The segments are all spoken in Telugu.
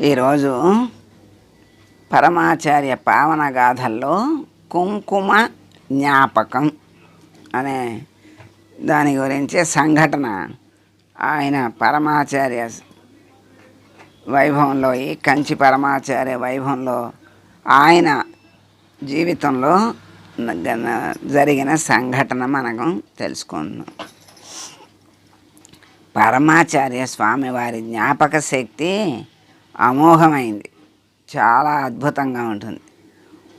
ఈరోజు పరమాచార్య పావన గాథల్లో కుంకుమ జ్ఞాపకం అనే దాని గురించి సంఘటన. ఆయన పరమాచార్య వైభవంలో ఈ కంచి పరమాచార్య వైభవంలో ఆయన జీవితంలో జరిగిన సంఘటన మనకు తెలుసుకుందాం. పరమాచార్య స్వామి వారి జ్ఞాపక శక్తి అమోఘమైంది. చాలా అద్భుతంగా ఉంటుంది.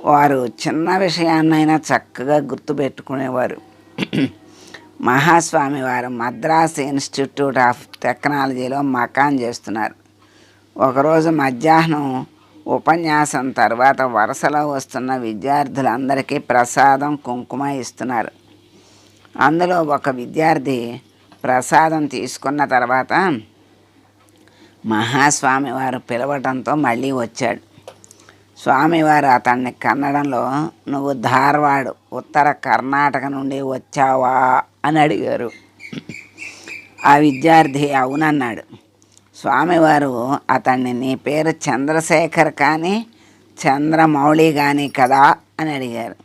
వారు చిన్న విషయాన్నైనా చక్కగా గుర్తుపెట్టుకునేవారు మహాస్వామి వారు మద్రాస్ ఇన్స్టిట్యూట్ ఆఫ్ టెక్నాలజీలో మకాన్ చేస్తున్నారు. ఒకరోజు మధ్యాహ్నం ఉపన్యాసం తర్వాత వరుసలో వస్తున్న విద్యార్థులందరికీ ప్రసాదం కుంకుమ ఇస్తున్నారు. అందులో ఒక విద్యార్థి ప్రసాదం తీసుకున్న తర్వాత మహాస్వామి వారు పిలవటంతో మళ్ళీ వచ్చాడు. స్వామివారు అతన్ని కన్నడంలో నువ్వు ధార్వాడ్ ఉత్తర కర్ణాటక నుండి వచ్చావా? అని అడిగారు. ఆ విద్యార్థి అవునన్నాడు. స్వామివారు అతన్ని నీ పేరు చంద్రశేఖర్ కానీ చంద్రమౌళి కానీ కదా? అని అడిగారు.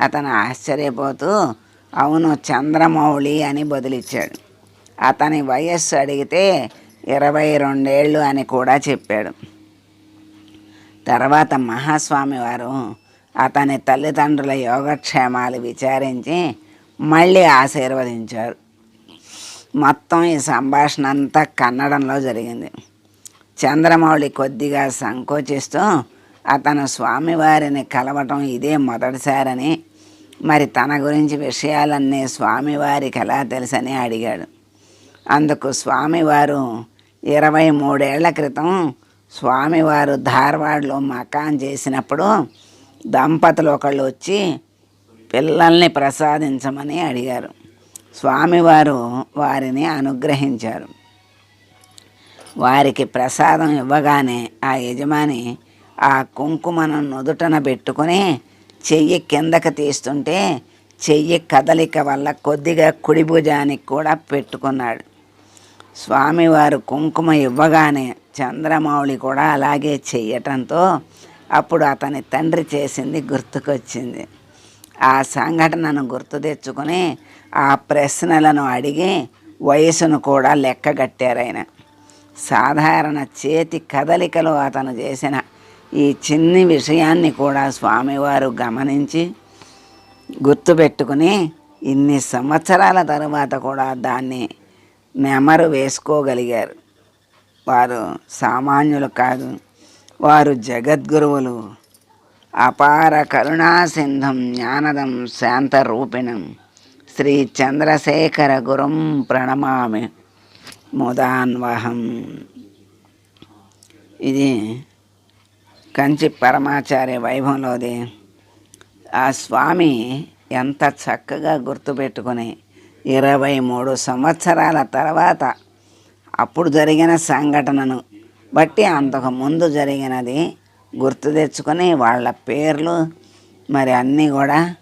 అతను ఆశ్చర్యపోతూ అవును చంద్రమౌళి అని బదులిచ్చాడు. అతని వయస్సు అడిగితే ఇరవై రెండేళ్ళు అని కూడా చెప్పాడు. తర్వాత మహాస్వామి వారు అతని తల్లిదండ్రుల యోగక్షేమాలు విచారించి మళ్ళీ ఆశీర్వదించారు. మొత్తం ఈ సంభాషణ అంతా కన్నడంలో జరిగింది. చంద్రమౌళి కొద్దిగా సంకోచిస్తూ అతను స్వామివారిని కలవటం ఇదే మొదటిసారని మరి తన గురించి విషయాలన్నీ స్వామివారికి ఎలా తెలుసని అడిగాడు. అందుకు స్వామివారు ఇరవై మూడేళ్ళ క్రితం స్వామివారు ధార్వాడలో మకాన్ చేసినప్పుడు దంపతులు ఒకళ్ళు వచ్చి పిల్లల్ని ప్రసాదించమని అడిగారు. స్వామివారు వారిని అనుగ్రహించారు. వారికి ప్రసాదం ఇవ్వగానే ఆ యజమాని ఆ కుంకుమను నుదుటన పెట్టుకొని చెయ్యి కిందకి తీస్తుంటే చెయ్యి కదలిక వల్ల కొద్దిగా కుడి భుజానికి కూడా పెట్టుకున్నాడు. స్వామివారు కుంకుమ ఇవ్వగానే చంద్రమౌళి కూడా అలాగే చెయ్యటంతో అప్పుడు అతని తండ్రి చేసింది గుర్తుకొచ్చింది. ఆ సంఘటనను గుర్తు తెచ్చుకొని ఆ ప్రశ్నలను అడిగి వయసును కూడా లెక్కగట్టారాయన సాధారణ చేతి కదలికలో అతను చేసిన ఈ చిన్ని విషయాన్ని కూడా స్వామివారు గమనించి గుర్తుపెట్టుకుని ఇన్ని సంవత్సరాల తర్వాత కూడా దాన్ని నెమరు వేసుకోగలిగారు. వారు సామాన్యులు కాదు వారు జగద్గురువులు. అపార కరుణాసింధం జ్ఞానదం శాంతరూపిణం శ్రీ చంద్రశేఖర గురుం ప్రణమామి. ముదాన్వహం. ఇది కంచి పరమాచార్య వైభవంలోది. ఆ స్వామి ఎంత చక్కగా గుర్తుపెట్టుకుని ఇరవై మూడు సంవత్సరాల తర్వాత అప్పుడు జరిగిన సంఘటనను బట్టి అంతకు ముందు జరిగినది గుర్తు తెచ్చుకొని వాళ్ళ పేర్లు మరి అన్నీ కూడా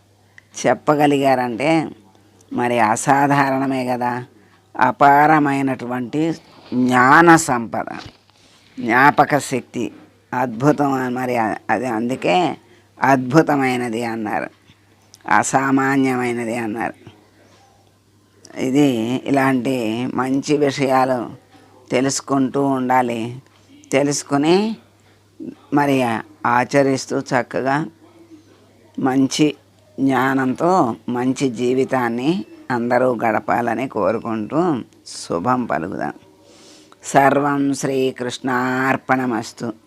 చెప్పగలిగారంటే మరి అసాధారణమే కదా. అపారమైనటువంటి జ్ఞాన సంపద జ్ఞాపక శక్తి అద్భుతం మరి అది అందుకే అద్భుతమైనది అన్నారు. అసామాన్యమైనది అన్నారు. ఇది ఇలాంటి మంచి విషయాలు తెలుసుకుంటూ ఉండాలి. తెలుసుకుని మరి ఆచరిస్తూ చక్కగా మంచి జ్ఞానంతో మంచి జీవితాన్ని అందరూ గడపాలని కోరుకుంటూ శుభం పలుకుదాం. సర్వం శ్రీకృష్ణార్పణమస్తు.